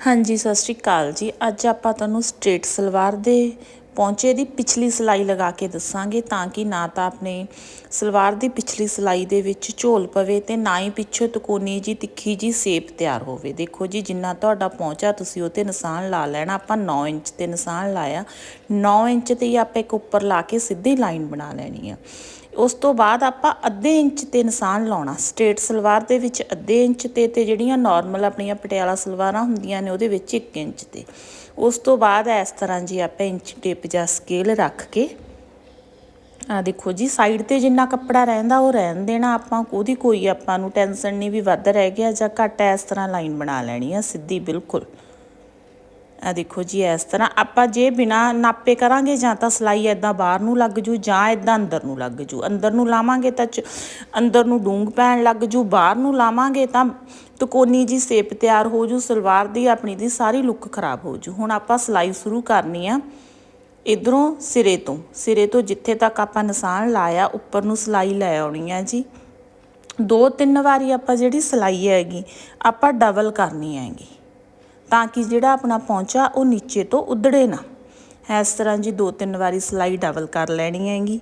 ਹਾਂਜੀ, ਸਤਿ ਸ਼੍ਰੀ ਅਕਾਲ ਜੀ। ਅੱਜ ਆਪਾਂ ਤੁਹਾਨੂੰ ਸਟ੍ਰੇਟ ਸਲਵਾਰ ਦੇ ਪੌਂਚੇ ਦੀ ਪਿਛਲੀ ਸਿਲਾਈ ਲਗਾ ਕੇ ਦੱਸਾਂਗੇ ਤਾਂ ਕਿ ਨਾ ਤਾਂ ਆਪਣੇ ਸਲਵਾਰ ਦੀ ਪਿਛਲੀ ਸਿਲਾਈ ਦੇ ਵਿੱਚ ਝੋਲ ਪਵੇ ਤੇ ਨਾ ਹੀ ਪਿੱਛੋਂ ਤਕੋਨੀ ਜੀ ਤਿੱਖੀ ਜੀ ਸੇਪ ਤਿਆਰ ਹੋਵੇ। ਦੇਖੋ ਜੀ, ਜਿੰਨਾ ਤੁਹਾਡਾ ਪੌਂਚਾ ਤੁਸੀਂ ਉਹ ਤੇ ਨਿਸ਼ਾਨ ਲਾ ਲੈਣਾ। ਆਪਾਂ 9 ਇੰਚ ਤੇ ਨਿਸ਼ਾਨ ਲਾਇਆ। 9 ਇੰਚ ਤੇ ਹੀ ਆਪਾਂ ਇੱਕ ਉੱਪਰ ਲਾ ਕੇ ਸਿੱਧੀ ਲਾਈਨ ਬਣਾ ਲੈਣੀ ਆ। ਉਸ ਤੋਂ ਬਾਅਦ ਆਪਾਂ ਅੱਧੇ ਇੰਚ ਤੇ ਨਿਸ਼ਾਨ ਲਾਉਣਾ। ਸਟ੍ਰੇਟ ਸਲਵਾਰ ਦੇ ਵਿੱਚ ਅੱਧੇ ਇੰਚ ਤੇ ਤੇ ਜਿਹੜੀਆਂ ਨਾਰਮਲ ਆਪਣੀਆਂ ਪਟਿਆਲਾ ਸਲਵਾਰਾਂ ਹੁੰਦੀਆਂ ਨੇ ਉਹਦੇ ਵਿੱਚ 1 ਇੰਚ ਤੇ। ਉਸ ਤੋਂ ਬਾਅਦ ਇਸ ਤਰ੍ਹਾਂ ਜੀ ਆਪਾਂ ਇੰਚ ਟੇਪ ਜਾਂ ਸਕੇਲ ਰੱਖ ਕੇ, ਆ ਦੇਖੋ ਜੀ ਸਾਈਡ ਤੇ ਜਿੰਨਾ ਕੱਪੜਾ ਰਹਿੰਦਾ ਉਹ ਰਹਿਣ ਦੇਣਾ ਆਪਾਂ, ਉਹਦੀ ਕੋਈ ਆਪਾਂ ਨੂੰ ਟੈਨਸ਼ਨ ਨਹੀਂ ਵੀ ਵੱਧ ਰਹਿ ਗਿਆ ਜਾਂ ਘੱਟ ਇਸ ਤਰ੍ਹਾਂ ਲਾਈਨ ਬਣਾ ਲੈਣੀ ਆ ਸਿੱਧੀ, ਬਿਲਕੁਲ। ਆ ਦੇਖੋ ਜੀ, ਇਸ ਤਰ੍ਹਾਂ ਆਪਾਂ ਜੇ ਬਿਨਾ ਨਾਪੇ ਕਰਾਂਗੇ ਜਾਂ ਤਾਂ ਸਲਾਈ ਐਦਾਂ ਬਾਹਰ ਨੂੰ ਲੱਗ ਜੂ ਜਾਂ ਐਦਾਂ ਅੰਦਰ ਨੂੰ ਲੱਗ ਜੂ। ਅੰਦਰ ਨੂੰ ਲਾਵਾਂਗੇ ਤਾਂ ਅੰਦਰ ਨੂੰ ਡੂੰਗ ਪੈਣ ਲੱਗ ਜੂ, ਬਾਹਰ ਨੂੰ ਲਾਵਾਂਗੇ ਤਾਂ ਤਕੋਨੀ ਜੀ ਸੇਪ ਤਿਆਰ ਹੋ ਜੂ, ਸਲਵਾਰ ਦੀ ਆਪਣੀ ਦੀ ਸਾਰੀ ਲੁੱਕ ਖਰਾਬ ਹੋ ਜੂ। ਹੁਣ ਆਪਾਂ ਸਲਾਈ ਸ਼ੁਰੂ ਕਰਨੀ ਆ ਇਧਰੋਂ ਸਿਰੇ ਤੋਂ। ਸਿਰੇ ਤੋਂ ਜਿੱਥੇ ਤੱਕ ਆਪਾਂ ਨਿਸ਼ਾਨ ਲਾਇਆ, ਉੱਪਰ ਨੂੰ ਸਲਾਈ ਲੈ ਆਉਣੀ ਆ ਜੀ। ਦੋ ਤਿੰਨ ਵਾਰੀ ਆਪਾਂ ਜਿਹੜੀ ਸਲਾਈ ਹੈਗੀ, ਆਪਾਂ ਡਬਲ ਕਰਨੀ ਹੈਗੀ। ਤਾਂ ਕਿ ਜਿਹੜਾ ਆਪਣਾ ਪੌਂਚਾ ਉਹ ਨੀਚੇ ਤੋਂ ਉਧੜੇ ਨਾ। ਇਸ ਤਰ੍ਹਾਂ ਜੀ ਦੋ ਤਿੰਨ ਵਾਰੀ ਸਲਾਈ ਡਬਲ ਕਰ ਲੈਣੀ ਹੈਗੀ।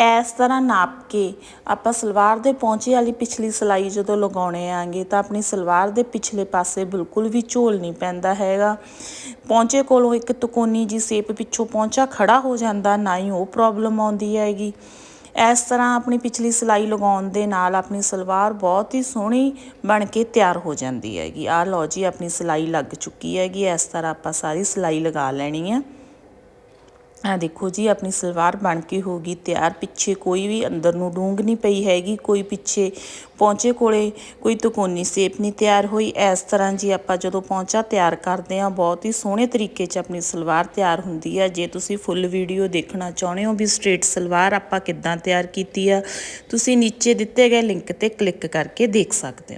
ਇਸ ਤਰ੍ਹਾਂ ਨਾਪ ਕੇ ਆਪਾਂ ਸਲਵਾਰ ਦੇ ਪੌਂਚੇ ਵਾਲੀ ਪਿਛਲੀ ਸਲਾਈ ਜਦੋਂ ਲਗਾਉਣੇ ਆਂਗੇ ਤਾਂ ਆਪਣੀ ਸਲਵਾਰ ਦੇ ਪਿਛਲੇ ਪਾਸੇ ਬਿਲਕੁਲ ਵੀ ਝੋਲ ਨਹੀਂ ਪੈਂਦਾ ਹੈਗਾ। ਪੌਂਚੇ ਕੋਲੋਂ ਇੱਕ ਤਕੋਨੀ ਜੀ ਸੇਪ ਪਿੱਛੋਂ ਪੌਂਚਾ ਖੜਾ ਹੋ ਜਾਂਦਾ, ਨਾ ਹੀ ਉਹ ਪ੍ਰੋਬਲਮ ਆਉਂਦੀ ਹੈਗੀ। ਇਸ ਤਰ੍ਹਾਂ ਆਪਣੀ ਪਿਛਲੀ ਸਿਲਾਈ ਲਗਾਉਣ ਦੇ ਨਾਲ ਆਪਣੀ ਸਲਵਾਰ ਬਹੁਤ ਹੀ ਸੋਹਣੀ ਬਣ ਕੇ ਤਿਆਰ ਹੋ ਜਾਂਦੀ ਹੈਗੀ। ਆਹ ਲਓ ਜੀ, ਆਪਣੀ ਸਿਲਾਈ ਲੱਗ ਚੁੱਕੀ ਹੈਗੀ। ਇਸ ਤਰ੍ਹਾਂ ਆਪਾਂ ਸਾਰੀ ਸਿਲਾਈ ਲਗਾ ਲੈਣੀ ਹੈ ਆ ਦੇਖੋ ਜੀ, ਆਪਣੀ ਸਲਵਾਰ ਬਣ ਕੇ ਹੋ ਗਈ ਤਿਆਰ। ਪਿੱਛੇ ਕੋਈ ਵੀ ਅੰਦਰ ਨੂੰ ਡੂੰਗ ਨਹੀਂ ਪਈ ਹੈਗੀ, ਕੋਈ ਪਿੱਛੇ ਪੌਂਚੇ ਕੋਲੇ ਕੋਈ ਤਕੋਨੀ ਸੇਪ ਨਹੀਂ ਤਿਆਰ ਹੋਈ। ਇਸ ਤਰ੍ਹਾਂ ਜੀ ਆਪਾਂ ਜਦੋਂ ਪੌਂਚਾ ਤਿਆਰ ਕਰਦੇ ਆ ਬਹੁਤ ਹੀ ਸੋਹਣੇ ਤਰੀਕੇ 'ਚ ਆਪਣੀ ਸਲਵਾਰ ਤਿਆਰ ਹੁੰਦੀ ਆ। ਜੇ ਤੁਸੀਂ ਫੁੱਲ ਵੀਡੀਓ ਦੇਖਣਾ ਚਾਹੁੰਦੇ ਹੋ ਵੀ ਸਟ੍ਰੇਟ ਸਲਵਾਰ ਆਪਾਂ ਕਿੱਦਾਂ ਤਿਆਰ ਕੀਤੀ ਆ, ਤੁਸੀਂ ਨੀਚੇ ਦਿੱਤੇ ਗਏ ਲਿੰਕ ਤੇ ਕਲਿੱਕ ਕਰਕੇ ਦੇਖ ਸਕਦੇ ਹੋ।